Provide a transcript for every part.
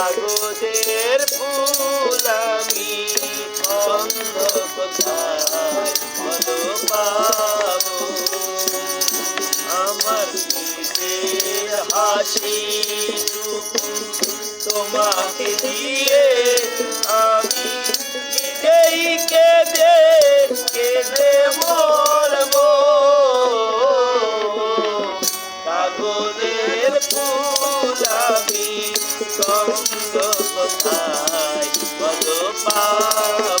কাগজের ফুল আমি ছন্দ কোথায় আমার হাসি তোমাকে দিয়ে আমি নিজেই কেঁদে কোথায় কত পাব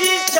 she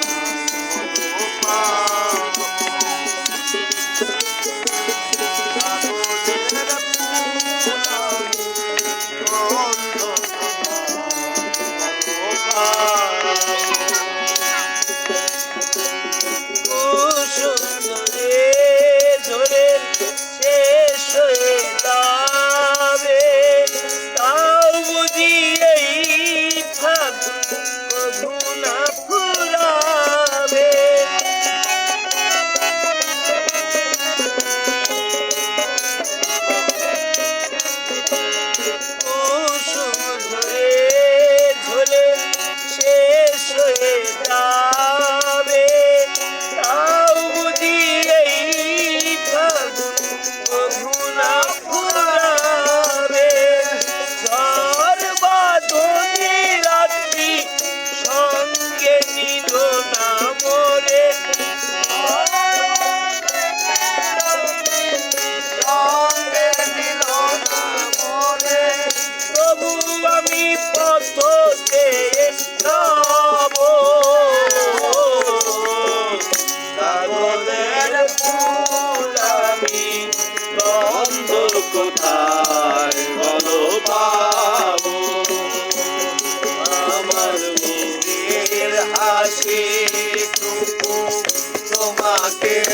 পাগলের আমি বন্ধ কোথায় বলো পাবো আমার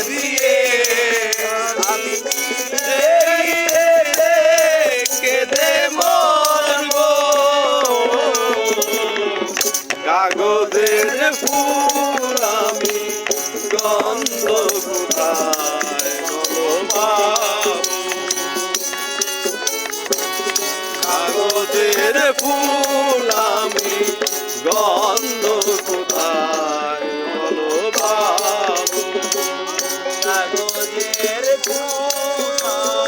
দিয়ে আমি কাগজের ফুল আমি গন্ধ কোথায় বাবু? রোদের ফুল